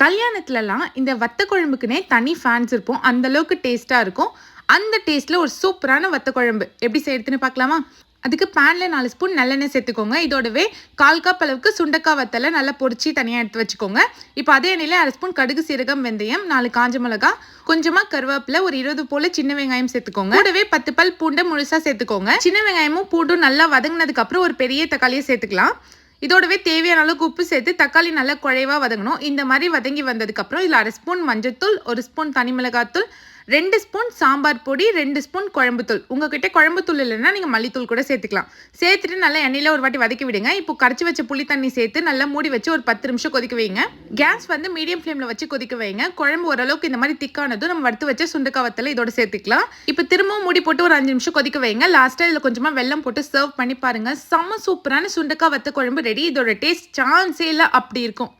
கல்யாணத்துலலாம் இந்த வத்த குழம்புக்குனே தனி ஃபேன்ஸ் இருப்போம். அந்த அளவுக்கு டேஸ்ட்டாக இருக்கும். அந்த டேஸ்ட்டில் ஒரு சூப்பரான வத்த குழம்பு. எப்படி செய்யறதுன்னு பார்க்கலாமா? அதுக்கு பேனில் நாலு ஸ்பூன் நல்லெண்ணெய் சேர்த்துக்கோங்க. இதோடவே கால் கப் அளவுக்கு சுண்டக்காய் வத்தலை நல்லா பொரிச்சு தனியாக எடுத்து வச்சுக்கோங்க. இப்போ அதே எண்ணெயில் அரை ஸ்பூன் கடுகு சீரகம் வெந்தயம் நாலு காஞ்ச மிளகா கொஞ்சமாக கருவேப்பிலை ஒரு இருபது போல சின்ன வெங்காயம் சேர்த்துக்கோங்க. கூடவே பத்து பல் பூண்டை முழுசாக சேர்த்துக்கோங்க. சின்ன வெங்காயமும் பூண்டும் நல்லா வதங்கினதுக்கப்புறம் ஒரு பெரிய தக்காளியை சேர்த்துக்கலாம். இதோடவே தேவையான அளவுக்கு உப்பு சேர்த்து தக்காளி நல்லா குழைவாக வதங்கணும். இந்த மாதிரி வதங்கி வந்ததுக்கப்புறம் இதில் அரை ஸ்பூன் மஞ்சத்தூள் ஒரு ஸ்பூன் தனி மிளகாத்தூள் ரெண்டு ஸ்பூன் சாம்பார் பொடி ரெண்டு ஸ்பூன் குழம்புத்தூள் உங்ககிட்ட குழம்புத்தூள் இல்லைன்னா நீங்கள் மல்லித்தூள் கூட சேர்த்துக்கலாம். சேர்த்துட்டு நல்லா எண்ணெயில் ஒரு வாட்டி வதக்கி விடுங்க. இப்போ கரைச்சி வச்ச புளி தண்ணி சேர்த்து நல்லா மூடி வச்சு ஒரு பத்து நிமிஷம் கொதிக்க வைங்க. கேஸ் வந்து மீடியம் ஃப்ளேமில் வச்சு கொதிக்க வைங்க. குழம்பு ஓரளவுக்கு இந்த மாதிரி திக்கானதும் நம்ம வறுத்து வச்ச சுண்டக்காய் இதோட சேர்த்துக்கலாம். இப்போ திரும்பவும் மூடி போட்டு ஒரு அஞ்சு நிமிஷம் கொதிக்க வைங்க. லாஸ்ட்டாக இதில் கொஞ்சமாக வெள்ளம் போட்டு சர்வ் பண்ணி பாருங்கள் செம்ம சூப்பரான சுண்டக்காய் வத்த குழம்பு ரெடி இதோட டேஸ்ட் சான்ஸே இல்லை. அப்படி இருக்கும்.